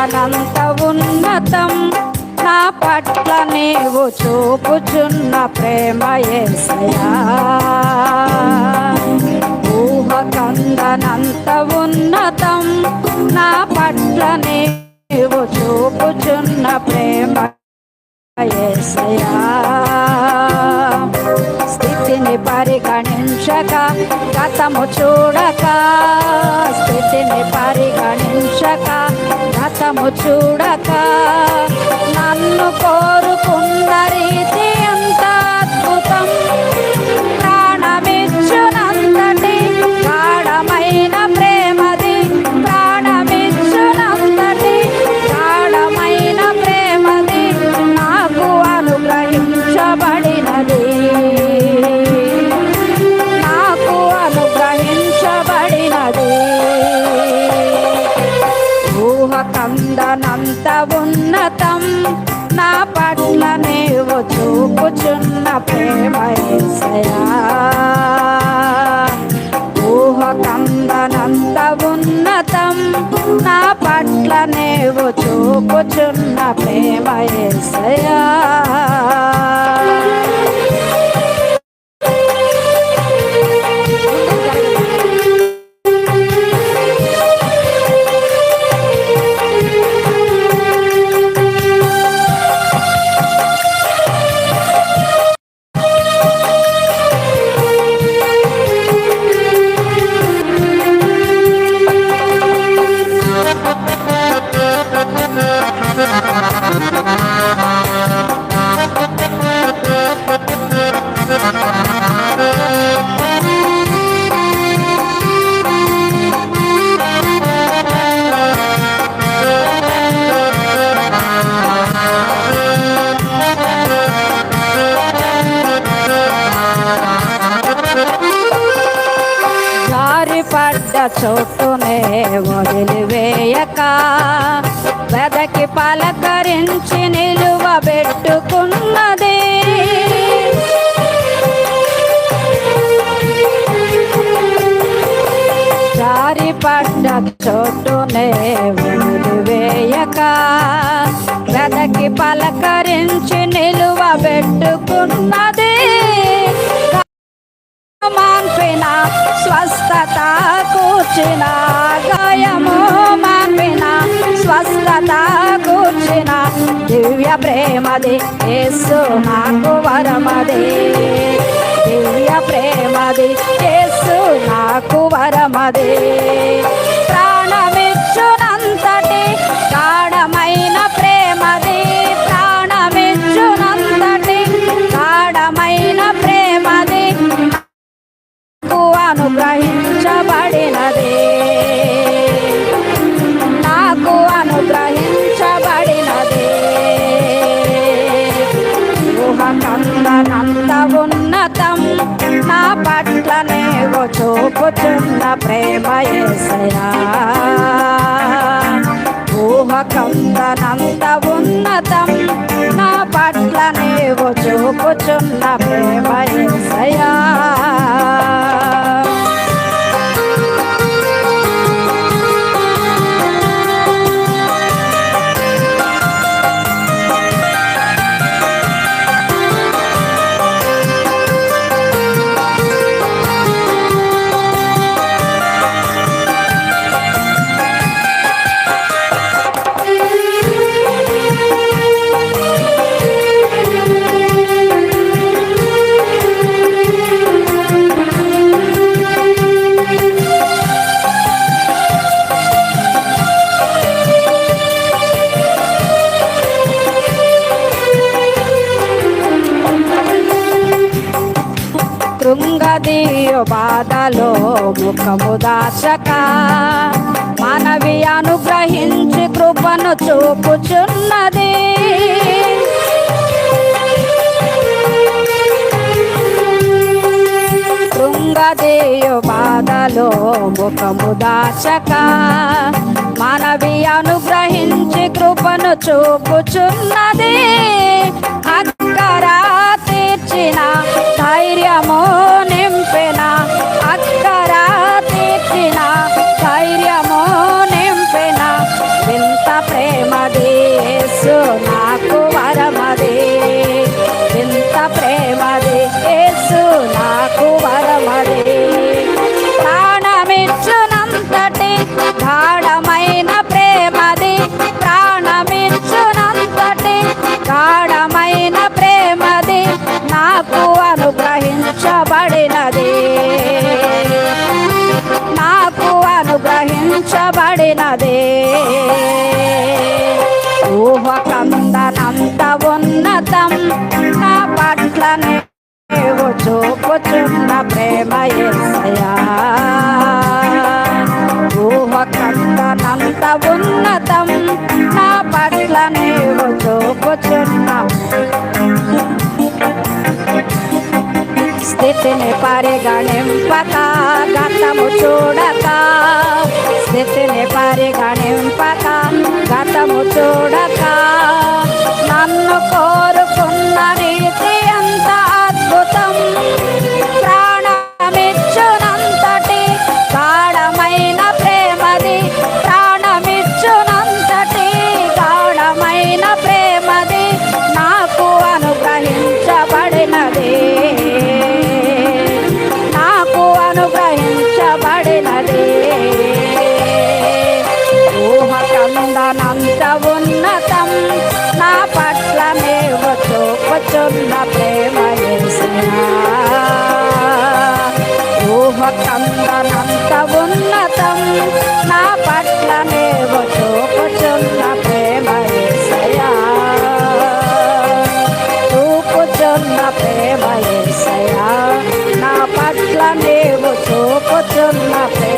కందనంత ఉన్నతం. నా పట్ల నీవు చూపుచున్న ప్రేమ ఏసయా ఊహ ఉన్నతం. నా పట్ల నీవు చూపుచున్న ప్రేమ ఏసయా స్థితిని పరిగణించక గతము చూడక. స్థితిని పరిగణించక గతము చూడక నన్ను కోరుకున్న రీతి ఎంత అద్భుతం. చూపుచున్న ప్రేమ యేసయ్యా. ఊహ కందనంత ఉన్నతం నా పట్ల నేవు చూపుచున్న ప్రేమ ఏసయా చోటునే వదిలివేయక. వెదకి పలకరించి నిలువ పెట్టుకున్నది. పడ్డ చోటునే వదిలివేయక. వెదకి పలకరించి నిలువబెట్టుకున్నది మాన్పిన? స్వస్థత కూర్చిన? గాయము మాన్పిన? స్వస్థత కూర్చిన? దివ్య ప్రేమది యేసు నాకు వరమది. దివ్య ప్రేమది యేసు నాకు వరమది. ఊహకందనంత ఉన్నతం నా పట్ల నీవు చూపుచున్న ప్రేమ ఏసయా. ఊహకందనంత ఉన్నతం. నా పట్ల నీవు చూపుచున్న ప్రేమ ఏసయా. బాధలో ముఖము దాచక మనవి అనుగ్రహించి కృపను చూపుచున్నది. శృంగదేయు బాధలో ముఖము దాచక మనవి అనుగ్రహించి కృపను చూపుచున్నది. বাঁচে না তাই রে মন এমপে না। అనుగ్రహించబడినది నాకు అనుగ్రహించబడినదే. ఊహకందనంత ఉన్నతం నా పట్ల నీవు చూపుచున్న ప్రేమ యేసయ్యా ఊహకందనంత ఉన్నతం నా పట్ల నీవు చూపుచున్న స్థితిని పరిగణింపక గతము చూడక స్థితిని పరిగణింపక గతము చూడక నన్ను ఎంత ఉన్నతం నా పట్ల మేము చూపుచున్న ప్రేమ ఊహకందనంత ఉన్నతం నా పట్ల మేము చూపుచున్న ప్రేమ చూపుచున్న ప్రేమ నా పట్ల మేము చూపుచున్న ప్రేమ